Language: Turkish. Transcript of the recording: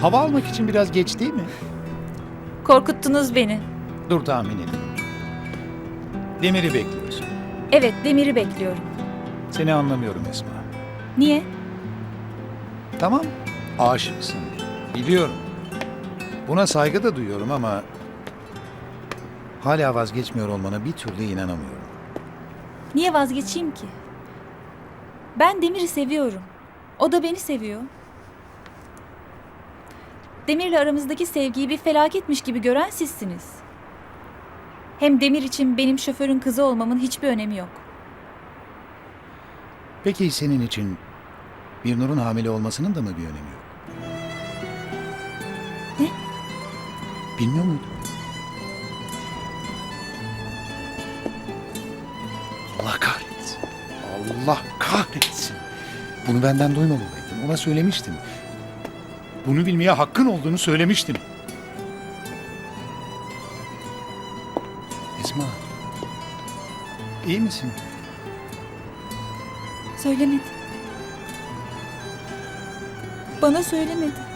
Hava almak için biraz geç değil mi? Korkuttunuz beni. Dur tahmin edeyim. Demir'i bekliyorsun. Evet, Demir'i bekliyorum. Seni anlamıyorum Esma. Niye? Tamam, aşıksın. Biliyorum. Buna saygı da duyuyorum ama... Hala vazgeçmiyor olmana bir türlü inanamıyorum. Niye vazgeçeyim ki? Ben Demir'i seviyorum. O da beni seviyor. Demir'le aramızdaki sevgiyi bir felaketmiş gibi gören sizsiniz. Hem Demir için benim şoförün kızı olmamın hiçbir önemi yok. Peki senin için bir Nur'un hamile olmasının da mı bir önemi yok? Ne? Bilmiyor muydun? Allah kahretsin. Allah kahretsin. Bunu benden duymamalıydın. Ona söylemiştim. Bunu bilmeye hakkın olduğunu söylemiştim. Esma. iyi misin? Söylemedi. Bana söylemedi.